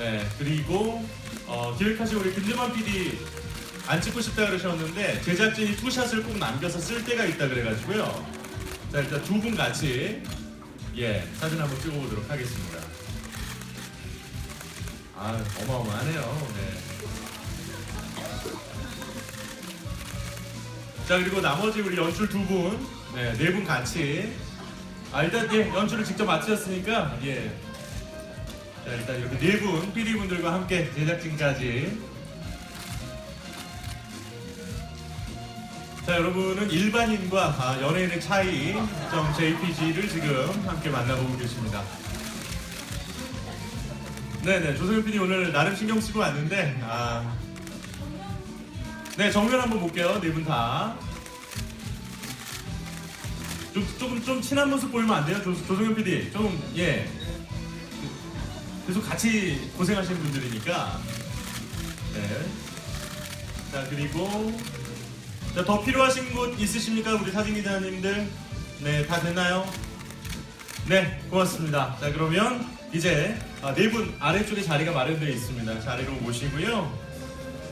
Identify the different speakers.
Speaker 1: 네, 그리고 어, 기획하신 우리 김재만 PD 안 찍고 싶다 그러셨는데 제작진이 투샷을 꼭 남겨서 쓸 때가 있다 그래가지고요. 자 일단 두 분 같이 예 사진 한번 찍어보도록 하겠습니다. 아 어마어마하네요. 네. 자 그리고 나머지 우리 연출 두 분, 네, 네 분 같이 아 일단 예 연출을 직접 맡으셨으니까 예. 자 일단 이렇게 네 분, PD 분들과 함께 제작진까지. 자 여러분은 일반인과 아, 연예인의 차이 점 JPG를 지금 함께 만나보고 계십니다. 네네 조성현 PD 오늘 나름 신경 쓰고 왔는데 아. 네 정면 한번 볼게요 네 분 다. 좀 조금 좀 친한 모습 보이면 안 돼요 조, 조성현 PD 좀 예. 계속 같이 고생하시는 분들이니까. 네. 자 그리고 자, 더 필요하신 곳 있으십니까 우리 사진 기자님들? 네, 다 됐나요? 네, 고맙습니다. 자 그러면 이제 네 분 아래쪽에 자리가 마련되어 있습니다. 자리로 모시고요.